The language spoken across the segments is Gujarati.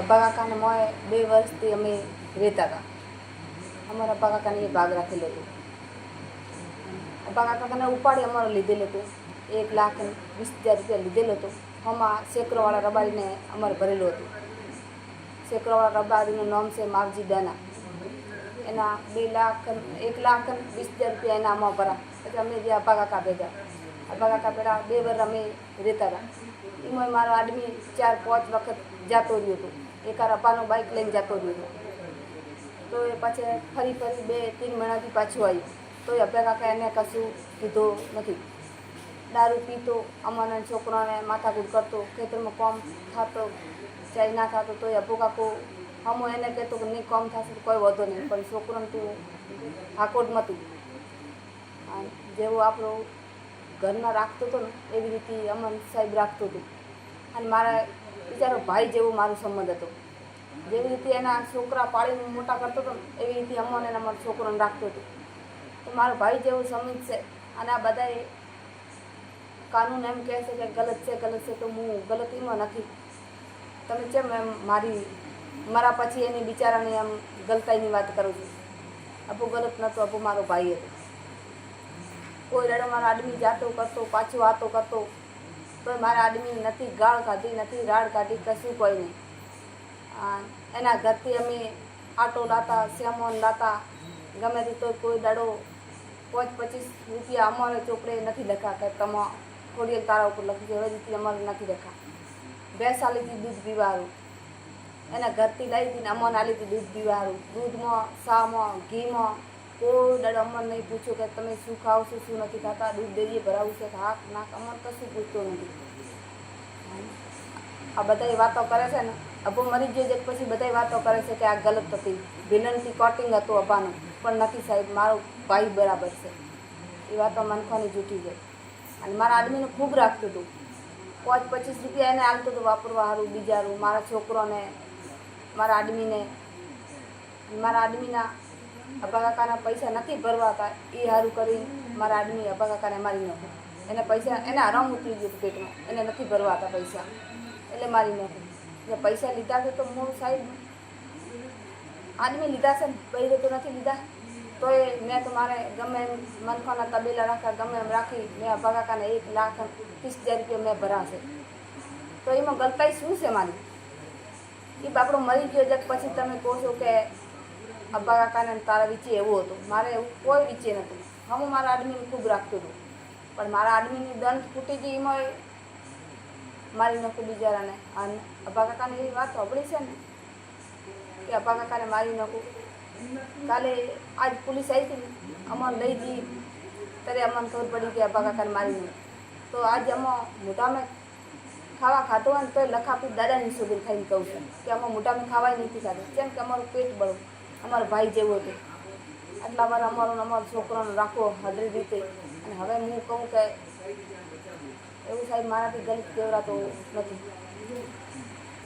અબ્બા કાકાને મોએ બે વર્ષથી અમે રહેતા હતા. અમારા અબ્બા કાકાને એ ભાગ રાખેલો હતો અબ્બા કાકાને ઉપાડી અમારો લીધેલો હતો. એક લાખ વીસ હજાર રૂપિયા લીધેલો હતો. આમાં સેકરોવાળા રબારીને અમારે ભરેલું હતું. સેકરોવાળા રબારીનું નામ છે માવજી દાના. એના બે લાખ એક લાખ વીસ હજાર રૂપિયા એના આમાં ભરા. પછી અમે જે અબ્બા કાકા ભેગા. અબ્બા કાકા બે વર્ષ અમે રહેતા હતા. એમાં મારો આદમી ચાર પાંચ વખત જતો રહ્યો હતો. એકાર અપાનો બાઇક લઈને જતો રહ્યો. તો એ પછી ફરી ફરી બે, ત્રણ મહિનાથી પાછું આવ્યું. તો અબ્બા કાકા એને કશું કીધું નથી. દારૂ પીતો, અમારા છોકરાને માથાકૂટ કરતો, ખેતરમાં કોમ થતો, ચાય ના થતો તો અબ્બુ કાકો હમો એને કહેતો કે નહીં, કોમ થશે કોઈ વધો નહીં, પણ છોકરાને તું હાકોટ નહોતું જેવું આપણો ઘરના રાખતો હતો ને, એવી રીતે અમન સાહેબ રાખતો હતો. અને મારા બિચારો ભાઈ જેવો મારો સંબંધ હતો. જેવી રીતે એના છોકરા પાળીને મોટા કરતો હતો એવી રીતે અમને અમારો છોકરોને રાખતો હતો. તો મારો ભાઈ જેવું સમજ છે, અને આ બધાએ કાનૂન એમ કહે છે કે ગલત છે ગલત છે, તો હું ગલતીમાં નથી. તમે કેમ એમ મારી, મારા પછી એની બિચારાની એમ ગલતાઈની વાત કરું છું? અપુ ગલત નહોતો, અપુ મારો ભાઈ હતો. કોઈ રડો આદમી જાતો કરતો, પાછો આતો કરતો તો મારા આદમી નથી, ગાળ કાઢી નથી રાડ કાઢી, કશું કોઈ નહીં. એના ઘરથી અમે આટો લાતા, સેમોન લાતા. ગમે તે તો કોઈ દાડો પાંચ, પચીસ રૂપિયા અમારે ચોપડે નથી લખા કે તમે થોડી તારા ઉપર લખી હવે રીતે અમારે નથી લખા બે સાલીથી દૂધ પીવારું. એના ઘરથી લઈ હતી ને અમને આલી દૂધ પીવારું. દૂધમાં, શામાં, ઘીમાં કોઈ દાડો અમર નહીં પૂછ્યું કે તમે શું ખાવ છો, શું નથી ખાતા. દૂધ ડેરીએ ભરાવું છે હાક નાક, અમને કશું પૂછતો નથી. આ બધાય વાતો કરે છે ને. અબો મરી ગયો છે, પછી બધાય વાતો કરે છે કે આ ગલત હતી. વિનંતી, કોટિંગ હતું અબ્બાનું પણ નથી સાહેબ, મારો ભાઈ બરાબર છે. એ વાતો મનખાની જૂઠી છે અને મારા આદમીને ખૂબ રાખતું હતું. પાંચ, પચીસ રૂપિયા એને હાલતું હતું વાપરવા સારું બીજારું, મારા છોકરોને, મારા આદમીને. મારા આદમીના અભાકાકાના કાકાના પૈસા નથી ભરવાતા. એ સારું કરી મારા આદમી અભાકાકાને કાકાને મારી નાખ્યો એને પૈસા, એને આરામ ઉતરી ગયું પેટમાં. એને નથી ભરવાતા પૈસા. એટલે મારી નાખ્યું એટલે પૈસા લીધા છે તો હું સાહેબ. આદમી લીધા છે બૈરે તો નથી લીધા. તો એ મેં મારે ગમે એમ મનખાના તબેલા રાખ્યા ગમે એમ રાખી, મેં ભગાકાને એક લાખ ત્રીસ હજાર રૂપિયા મેં ભરાશે તો એમાં ગલતાઈ શું છે મારી? એ બાપડો મરી ગયો જગ પછી તમે કહો છો કે અબ્બા કાકાને તારા વિચે એવું હતું. મારે એવું કોઈ વિચે નહોતું. હું મારા આદમીને ખૂબ રાખતો હતો. પણ મારા આદમીની દંત ફૂટી ગઈ એમાં મારી નાખું બિચારાને અબ્બા કાકાને એવી વાત સાંભળી છે ને? કે અભા કાકાને મારી નાખું. કાલે આજ પોલીસ આવી હતી ને, અમારે લઈ જઈ ત્યારે અમને ખબર પડી કે અબ્બા કાકાને મારી નાખું. તો આજ અમા મોટામાં ખાવા ખાતો હોય ને તો એ લખાપી દાદાની સુધી ખાઈને કહું છું કે અમે મોટામાં ખાવાય નથી ખાતું કેમ કે અમારું પેટ બળવું. અમારો ભાઈ જેવો હતો. આટલા વાર અમારો અમારો છોકરાનો રાખવો હદરી રીતે. અને હવે હું કહું કે એવું સાહેબ, મારાથી ગણિત કેવડાતો નથી.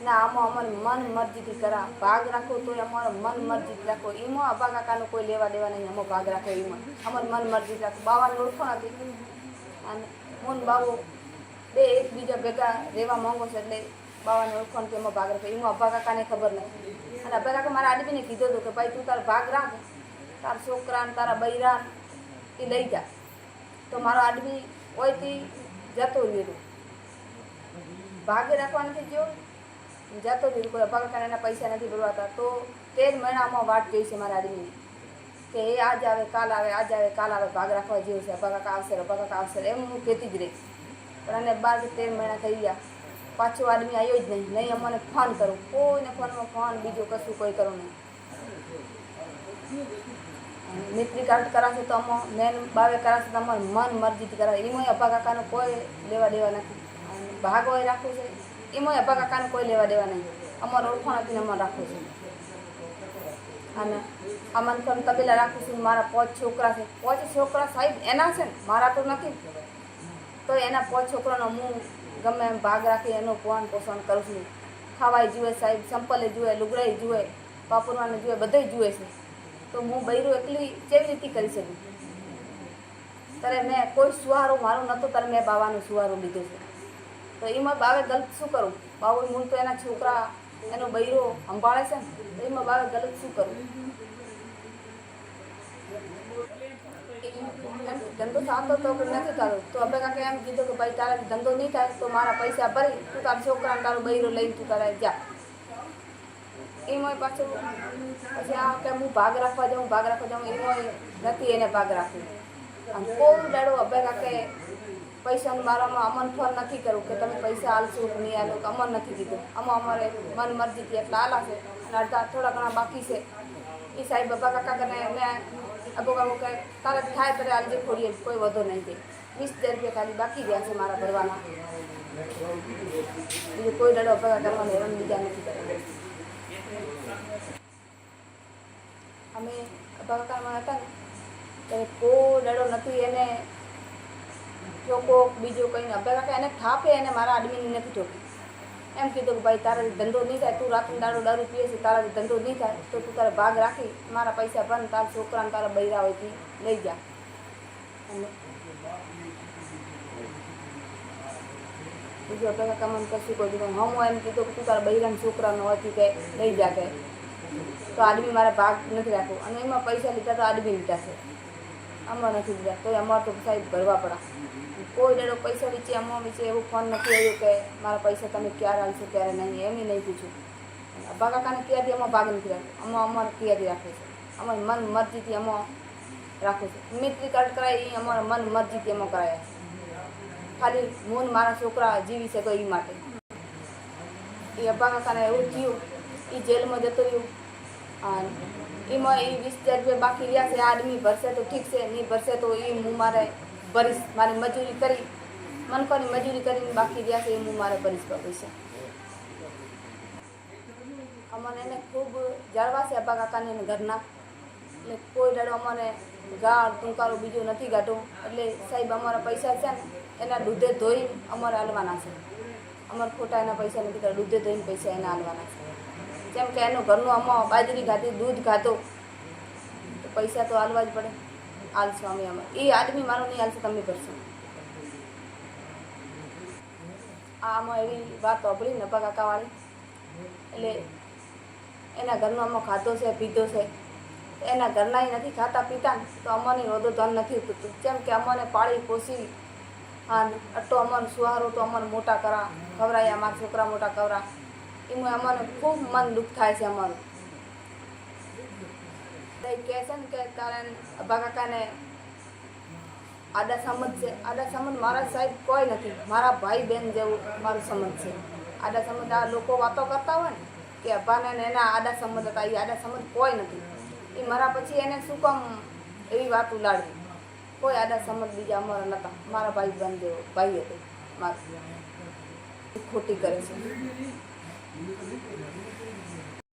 ના, આમાં અમારે મન મરજીથી કરા. ભાગ રાખો તોય અમારો મન મરજીથી રાખો. એમાં અબા કાકાનો કોઈ લેવા દેવા નહીં. અમો ભાગ રાખે એમાં. અમારે મન મરજીથી રાખો. બાવાની ઓળખો નથી. અને મોન બાવો બે એકબીજા ભેગા રહેવા માંગો છે એટલે બાવાને ઓળખો કે એમાં ભાગ રાખે. એમાં અભા કાકાને ખબર નથી. અને અભા કાકા મારા આદમીને કીધું હતું કે, ભાઈ, તું તારો ભાગ રાખ. તારા છોકરાને, તારા બૈરા એ લઈ જા. તો મારો આદમી ઓયથી જતો રહ્યો ભાગે રાખવા નથી ગયો જતો રહ્યો કોઈ એના પૈસા નથી ભરવાતા, તો તે જ મહિનામાં વાટ જોઈ છે મારા આદમીની કે એ આજ આવે, કાલ આવે, આજ આવે, કાલ આવે, ભાગ રાખવા જેવું છે અબ્બા કાકા આવશે અબ્બા આવશે, એમ હું કહેતી જ રહીશ પણ એને બાર તેર મહિના થઈ ગયા. પાછો આદમી આવ્યો જ નહીં. નહીં, અમને ફોન કરું. કોઈને ફોનમાં ફોન, બીજું કશું કોઈ કરો નહીં. મિત્રી કાર્ડ કરાશે તો અમો મેન બાવે કરાશે તો અમારું મન મરજીથી કરાવે. એમાં અભા કાકાનું કોઈ લેવા દેવા નથી. ભાગ હોય રાખવું છે. એમાં અભા કાકાને કોઈ લેવા દેવા નહીં. અમારે ઓળખાણ આપીને અમારે રાખવું છે. અને અમન પણ તબેલા રાખું છું. મારા પાંચ છોકરા છે. પાંચ છોકરા સાહેબ એના છે ને? મારા તો નથી. તો એના પાંચ છોકરાનો હું ગમે એમ ભાગ રાખી, એનું પોષણ પોષણ કરું છું. ખાવાય જુએ સાહેબ, સંપલે જુએ લુગડાઈ જુએ, પાપુરવાને જુએ બધે જુએ છે. તો હું બૈરું એકલી કેવી રીતે કરી શકું? ત્યારે મેં કોઈ સુવારો મારો નહોતો ત્યારે મેં બાવાનો સુવારો લીધો છે. તો એમાં બાવે ગલત શું કરું? બાવું મૂળ તો એના છોકરા, એનો બૈરો સંભાળે છે ને, તો એમાં બાવે ગલત શું કરું? ધંધો થતો તો નથી થતો. તો હવે કાંકે એમ કીધું કે ભાઈ તારા ધંધો નહીં થાય તો મારા પૈસા ભરી, તું તારા છોકરાને તારો બૈરો લઈને તું તારે જા. એમાં પાછું, પછી આ કે હું ભાગ રાખવા જાઉં, ભાગ રાખવા જાઉં, એમાં નથી એને ભાગ રાખ્યું આમ કોઈ દાડો અભે કાકે પૈસાનું મારામાં અમન ફોન નથી કરવું, કે તમે પૈસા આલશો કે નહીં કે અમન નથી કીધું. આમાં અમારે મન મરજીથી એટલા આલા છે, અને અડધા થોડા ઘણા બાકી છે. એ સાહેબ બાબા કાકા કને મેં અબો બાબુ કહે તારે થાય ત્યારે આજે ખોડીએ, કોઈ વધો નહીં દે વીસ હજાર રૂપિયા ખાલી બાકી રહ્યા છે મારા ભરવાના. બીજું કોઈ દાડો ભેગા કરવાનું એમ બીજા નથી કરવાનું અમે અબાકામાં હતા ને કોઈ ડરો નથી, એને ચોકો બીજું કંઈ અબાકા એને થાપે, એને મારા આદમીને નથી ઠોકી. એમ કીધું કે ભાઈ, તારાથી ધંધો નહીં થાય, તું રાતનો દાડો દારૂ પીએ છે, તારાથી ધંધો નહીં થાય, તો તું તારા ભાગ રાખી, મારા પૈસા ભર તારા છોકરાને તારા બૈરા હોયથી લઈ જા. અને બીજું તમે કાકા કશું દીધું હું એમ કીધું કે તું તારા બૈરાને છોકરાનો હતી કે લઈ જા કે. તો આદમી મારે ભાગ નથી રાખવો. અને એમાં પૈસા લીધા તો આદમી લીધા છે. આમાં નથી લીધા. તો અમારે તો સાહેબ ભરવા પડે. કોઈ ડેડો પૈસા વેચી અમારા વિશે એવું ફોન નથી આવ્યો કે મારા પૈસા તમે ક્યારે આવશો, ક્યારે નહીં. એમ નહીં પૂછ્યું. અબ્બા કાકાને ક્યાંથી એમાં ભાગ નથી રાખ્યો આમાં અમારે ક્યાંથી રાખે છે? અમારે મન મરજીથી એમાં રાખે છે. મિત્રી કાર્ડ કરાય એ અમારા મન મરજીથી એમાં કરાયા ખાલી હું મારા છોકરા જીવી શકે એ માટે. એ અબ્બા કાકાને એવું થયું. એ જેલમાં જતો રહ્યું. અને એમાં એ વીસ હજાર રૂપિયા બાકી રહ્યા છે. આ આદમી ભરશે તો ઠીક છે, નહીં ભરશે તો એ હું મારે ભરીશ. મારી મજૂરી કરી, મનકોની મજૂરી કરીને બાકી રહ્યા છે એ હું મારે ભરીશ પૈસા અમને એને ખૂબ જાળવા છે અબ્બા એને ઘરના. એટલે કોઈ દાડો અમને ગાળ, ટૂંકારો બીજું નથી ગાઢો. એટલે સાહેબ, અમારા પૈસા છે ને એના દૂધે ધોઈ અમારે હાલવાના છે. અમારે ખોટા એના પૈસા નથી કરતા દૂધે ધોઈને પૈસા એના હાલવાના છે. જેમ કે એનું ઘરનું અમા બાજરી ખાધી, દૂધ ખાધો, તો પૈસા તો હાલવા જ પડે. હાલશો અમે અમે એ આદમી મારો નહીં હાલશે, તમે કરશો. આમાં એવી વાત સાંભળી ને પા કાકાવાળી. એટલે એના ઘરનો આમાં ખાધો છે, પીધો છે. એના ઘરના નથી ખાતા, પીતા તો અમને રોદો ધન નથી ઉતરતું. જેમ કે અમને પાળી પોસી હા અટો અમર સુહારો તો અમર મોટા કરા ખવરાયા અમારા છોકરા મોટા કવરા એમાં અમને ખૂબ મન દુઃખ થાય છે અમારું કહે છે ને કે તારે અભા કાકાને આડા સંબંધ છે. આડા સંબંધ મારા સાહેબ કોઈ નથી. મારા ભાઈ બહેન જેવું મારું સમજ છે. આડા સમજ આ લોકો વાતો કરતા હોય ને, કે અભાને ને એના આડા સંબંધ હતા, એ આડા સમજ કોઈ નથી. એ મારા પછી એને શું કામ એવી વાત ઉલાડવી કોઈ આડા સમજ બીજા અમારા નહોતા મારા ભાઈ બંધ ભાઈ હતો. મારા. ખોટી કરે છે.